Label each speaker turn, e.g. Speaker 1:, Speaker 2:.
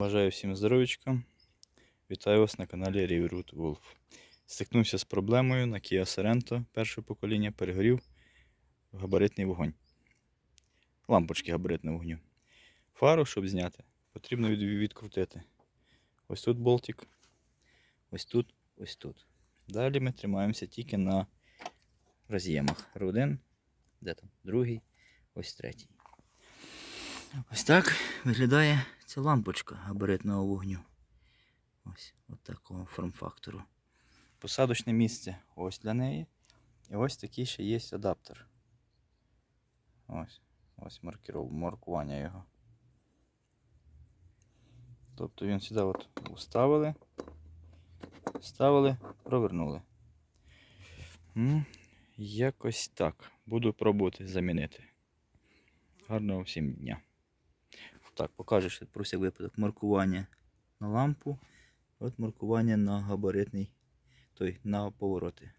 Speaker 1: Бажаю всім здоров'ячка. Вітаю вас на каналі Riverwood Wolf. Стикнувся з проблемою на Kia Sorento першого покоління, перегорів габаритний вогонь. Лампочки габаритного вогню. Фару, щоб зняти, потрібно від- відкрутити. Ось тут болтик, ось тут, ось тут. Далі ми тримаємося тільки на роз'ємах. Один, де там? Другий, ось третій. Ось так виглядає ця лампочка габаритного вогню. Ось от такого форм-фактору. Посадочне місце ось для неї. І ось такий ще є адаптер. Ось. Ось маркіров, маркування його. Тобто він сюди от вставили, ставили, провернули. М, Якось так. Буду пробувати замінити. Гарного всім дня. Так, покажеш про всяк випадок маркування на лампу. От маркування на габаритний, той на повороти.